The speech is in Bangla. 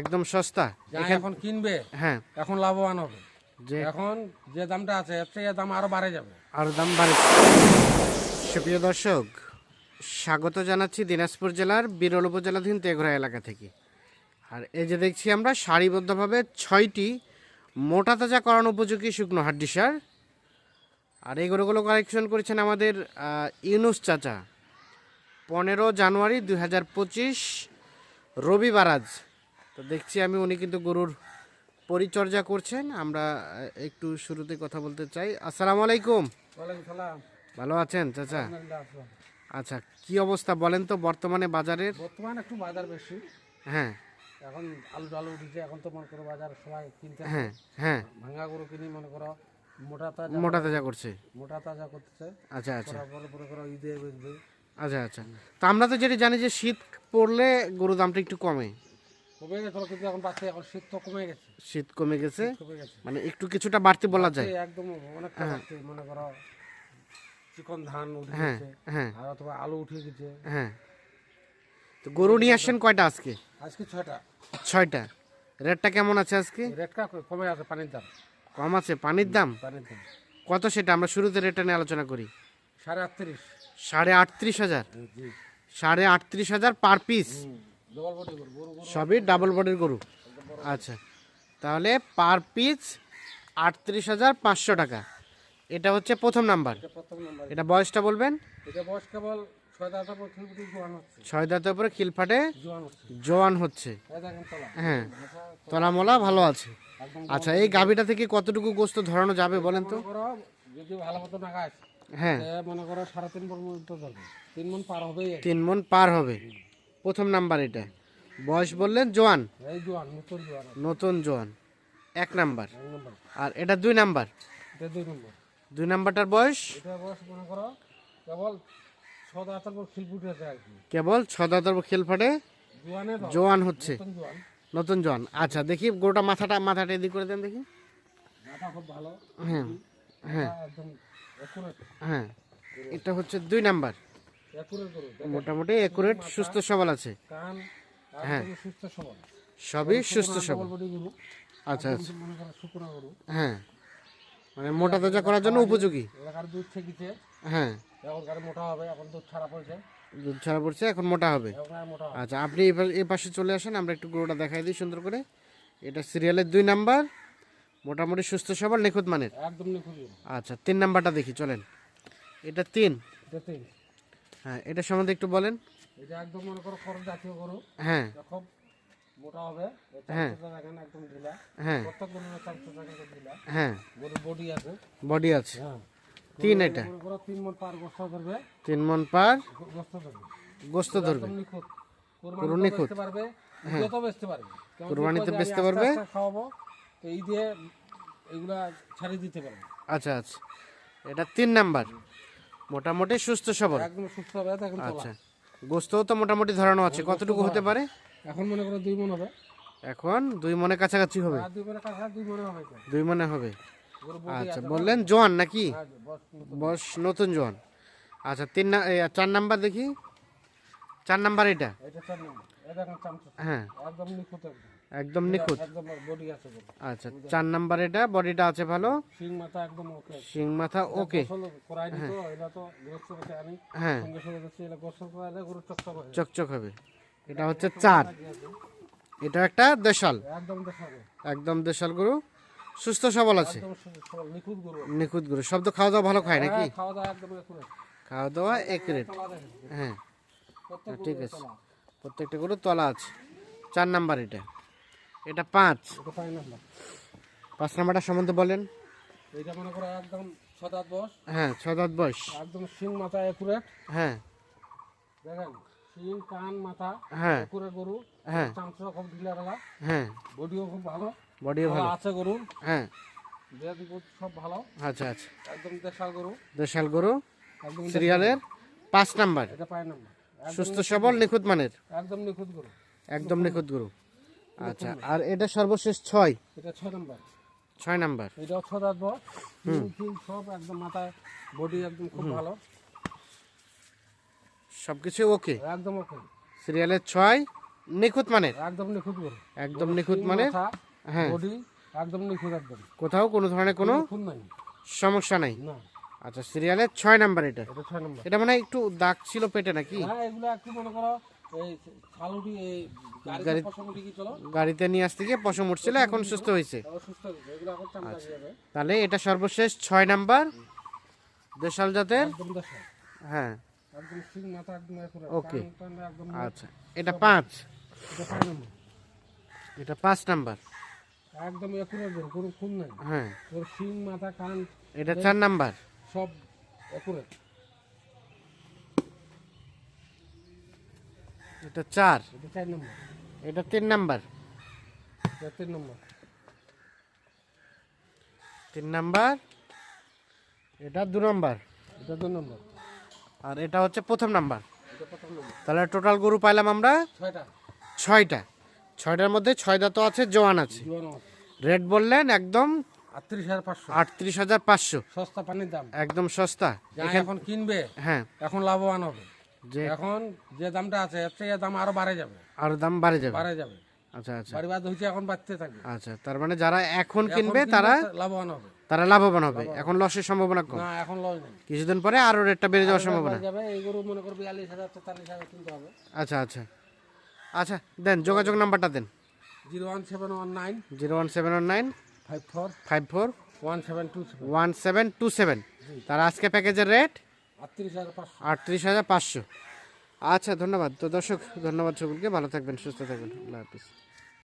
একদম সস্তা। এখন কিনবে হ্যাঁ। এখন লাভবান হবে। যে এখন যে দামটা আছে এর থেকে দাম আরও বাড়ে যাবে। আরও দাম বাড়ে। সুপ্রিয় দর্শক স্বাগত জানাচ্ছি দিনাজপুর জেলার বিরল উপজেলাধীন তেঘরা এলাকা থেকে। আর এই যে দেখছি আমরা সারিবদ্ধভাবে ছয়টি মোটা তাজা করানো উপযোগী শুকনো হাড্ডি সার। আর এই গরুগুলো কালেকশন করেছেন আমাদের ইউনুস চাচা। পনেরো জানুয়ারি দুই হাজার পঁচিশ রবিবার আজ। তো দেখছি আমি উনি কিন্তু গরুর পরিচর্যা করছেন। আমরা একটু শুরুতে কথা বলতে চাই। আসসালামু আলাইকুম। ভালো আছেন চাচা? আচ্ছা কি অবস্থা বলেন তো বর্তমানে বাজারের? বর্তমানে একটু বাজার বেশি। হ্যাঁ। এখন আলু টালু উঠেছে এখন তো মনে করো বাজার সবাই কিনতে হ্যাঁ হ্যাঁ। ভাঙা গরু কিনি মনে করো মোটা তাজা মোটা তাজা করছে। মোটা তাজা করতেছে আচ্ছা আচ্ছা। মনে করো ঈদে বেচবে। আচ্ছা আচ্ছা। তো আমরা তো যেটা জানি যে শীত পড়লে গরুর দামটা একটু কমে। কমে কিন্তু এখন এখন শীত তো কমে গেছে। শীত কমে গেছে? মানে একটু কিছুটা বাড়তি বলা যায়। একদম অনেকটা বাড়ছে, মনে করো চিকন ধান উঠে হ্যাঁ গেছে হ্যাঁ। আর অথবা আলু উঠে গেছে। হ্যাঁ। তো গরু নিয়ে আসেন কয়টা আজকে? আজকে ছয়টা। ছয়টা। রেটটা কেমন আছে আজকে? রেটটা কমে আছে পানির দাম। কম আছে পানির দাম? পানির দাম। কত সেটা? আমরা শুরুতে রেটটা নিয়ে আলোচনা করি। সাড়ে আটত্রিশ। সাড়ে আটত্রিশ হাজার। সাড়ে আটত্রিশ হাজার পার পিস সবই ডাবল বডির গরু। আচ্ছা। তাহলে পার পিস আটত্রিশ হাজার পাঁচশো টাকা। এটা হচ্ছে প্রথম নাম্বার। এটা বয়সটা বলবেন? ছয় দাঁতের উপরে খিলফাটে জোয়ান হচ্ছে। জোয়ান হচ্ছে। হ্যাঁ। তলামলা ভালো আছে। আচ্ছা এই গাভিটা থেকে কতটুকু গোস্ত ধরানো যাবে বলেন তো? যদি ভালো মতো হ্যাঁ। মনে করো সাড়ে তিন মন তিন মন পার কি। তিন মন পার হবে। প্রথম নাম্বার এটা। বয়স বললেন জোয়ান? নতুন জোয়ান এক নাম্বার। আর এটা দুই নাম্বার? দুই নাম্বারটার বয়স? কেবল ছ দাঁতার পর খিলপুটি আছে আর কি। কেবল ছ দাঁতের উপর খিলফাটে জোয়ানে হচ্ছে। নতুন জোয়ান। আচ্ছা দেখি গোটা মাথাটা মাথাটা এদিক করে দেন দেখি। হ্যাঁ হ্যাঁ। হ্যাঁ এটা হচ্ছে দুই নাম্বার। মোটামুটি একুরেট সুস্থ সবল আছে। হ্যাঁ। সুস্থ সবল। সবই সুস্থ সবল। বডি গরু। আচ্ছা আচ্ছা। মনে হ্যাঁ। মানে মোটা তাজা করার জন্য উপযোগী। এলাকার দুধ ছেকিছে হ্যাঁ। এখন মোটা হবে এখন দুধ ছাড়া পড়ছে। দুধ ছাড়া পড়ছে এখন মোটা হবে। আচ্ছা আপনি পা- পাশে চলে আসেন আমরা একটু গরুটা দেখাই দিই সুন্দর করে। এটা সিরিয়ালের দুই নাম্বার মোটামুটি সুস্থ সবল নিখুঁত মানের। একদম নিখুঁত আচ্ছা তিন নাম্বারটা দেখি চলেন। এটা তিন। এটা তিন। হ্যাঁ এটা সম্বন্ধে একটু বলেন। এটা একদম মনে করো খরচ জাতীয় গরু। হ্যাঁ। খুব মোটা হবে। হ্যাঁ। একদম ঢিলা। হ্যাঁ। প্রত্যেক গরুর চামচটা দেখেন ঢিলা। হ্যাঁ। গরুর বডি আছে। বডি আছে। হ্যাঁ। তিন এটা। তিন মন পার গোস্ত ধরবে। তিন মন পার গোস্ত ধরবে। গোস্ত ধরবে। কোরবানি। বেচতে পারবে যত বেচতে পারবে। কোরবানিতে বেচতে পারবে? খাওয়াবো তো এই দিয়ে এগুলা ছাড়িয়ে দিতে পারবে। আচ্ছা আচ্ছা। এটা তিন নাম্বার। মোটামুটি সুস্থ সবল। একদম সুস্থ হবে তোলা আচ্ছা। গোস্তও তো মোটামুটি ধরানো আছে কতটুকু হতে পারে? এখন মনে করো দুই মন হবে। এখন দুই মনে কাছাকাছি হবে। দুই মনে কাছা দুই মনে হবে। দুই মনে হবে। আচ্ছা বললেন জোয়ান নাকি? বস নতুন। জোয়ান। আচ্ছা তিন চার নাম্বার দেখি। চার নাম্বার এটা? এটা চার নম্বর। এই দেখেন চামচ। হ্যাঁ। একদম নিখুঁত? একদম বডি আছে আচ্ছা চার নাম্বার এটা বডিটা আছে ভালো? শিং মাথা একদম ওকে শিং মাথা ওকে করাই দিত এটা তো গৃহস্থ কাছে আনি হ্যাঁ। সঙ্গে সঙ্গে যাচ্ছে এটা গোসল করাইলে গরু চকচক হয়ে চকচক হবে। এটা হচ্ছে চার। এটা একটা দেশাল। একদম দেশাল। গরু। সুস্থ সবল আছে? নিখুঁত গরু। নিখুঁত গরু। সব তো খাওয়া দাওয়া ভালো খায় নাকি? হ্যাঁ, খাওয়া দাওয়া একদম খাওয়া দাওয়া এক রেট হ্যাঁ। ঠিক আছে। প্রত্যেকটা গরু তলা আছে। চার নাম্বার এটা। এটা পাঁচ। পাঁচ নাম্বারটা সম্বন্ধে বলেন। এইটা মনে করো একদম ছদাত বস হ্যাঁ ছ দাঁত বয়স। একদম শিং মাথা একুরেট হ্যাঁ। দেখেন শিং কান মাথা হ্যাঁ। একুরেট গরু। হ্যাঁ। চামচটা খুব ঢিলা ঢালা। হ্যাঁ। বডিও খুব ভালো। বডিও ভালো আছে গরু। হ্যাঁ। সব ভালো। আচ্ছা আচ্ছা। একদম দেশাল গরু। দেশাল গরু। একদম সিরিয়ালের পাঁচ নাম্বার। এটা পায় না সুস্থ সবল নিখুঁত মানের। একদম নিখুঁত গরু। একদম নিখুঁত গরু। আচ্ছা আর এটা সর্বশেষ ছয়? এটা ছয় নম্বর। ছয় নাম্বার। এটাও ছ দাঁত সব একদম মাথায় বডি একদম খুব ভালো। সব কিছু ওকে একদম ওকে সিরিয়ালের ছয় নিখুঁত মানের? একদম নিখুঁত গরু একদম নিখুঁত মানের হ্যাঁ। বডি একদম নিখুঁত একদম। কোথাও কোনো ধরনের কোনো সমস্যা নাই? না। আচ্ছা সিরিয়ালের ছয় নাম্বার এটা। এটা ছয় নম্বর। এটা মানে একটু দাগ ছিল পেটে নাকি? হ্যাঁ এগুলো একটু মনে করো গাড়িতে নিয়ে আসতে গিয়ে পশম উঠছিল এখন সুস্থ হয়েছে। হয়ে আচ্ছা। তাহলে এটা সর্বশেষ ছয় নাম্বার। দেশাল জাতের? হ্যাঁ। একদম আচ্ছা। এটা পাঁচ। এটা নম্বর। এটা পাঁচ নাম্বার। একদম একুরে গরু কোনো খুন নাই। হ্যাঁ। ওর সিং মাথা কান এটা চার নাম্বার। সব একুরে এটা চার। এটা চার নম্বর। এটা তিন নাম্বার। এটা তিন নম্বর। তিন নাম্বার। এটা দু নাম্বার। এটা দু নম্বর। আর এটা হচ্ছে প্রথম নাম্বার। তাহলে টোটাল গরু পাইলাম আমরা ছয়টা। ছয়টা। ছয়টার মধ্যে ছয় দাঁত আছে জোয়ান আছে। রেট বললেন একদম আটত্রিশ হাজার পাঁচশো। আটত্রিশ হাজার পাঁচশো। সস্তা পানির দাম। একদম সস্তা। এখন কিনবে হ্যাঁ। এখন লাভবান হবে। যে এখন যে দামটা আছে এর থেকে দাম আরও বাড়ে যাবে। আরও দাম বাড়ে যাবে? বাড়ে যাবে। আচ্ছা আচ্ছা। বাড়ি বাদ হচ্ছে এখন বাড়তে থাকবে। আচ্ছা তার মানে যারা এখন কিনবে তারা লাভবান হবে। তারা লাভবান হবে। এখন লসের সম্ভাবনা কম। না এখন লস নেই। কিছুদিন পরে আরও রেটটা বেড়ে যাওয়ার সম্ভাবনা। যাবে এই গরু মনে করবে বিয়াল্লিশ হাজার তেতাল্লিশ কিনতে হবে। আচ্ছা আচ্ছা। আচ্ছা দেন যোগাযোগ নাম্বারটা দেন। Zero one seven one nine zero one seven one nine five four five four one seven two one seven two seven. তার আজকে প্যাকেজের রেট আটত্রিশ হাজার পাঁচশো। আচ্ছা ধন্যবাদ। তো দর্শক, ধন্যবাদ সকলকে। ভালো থাকবেন, সুস্থ থাকবেন। আল্লাহ হাফিজ।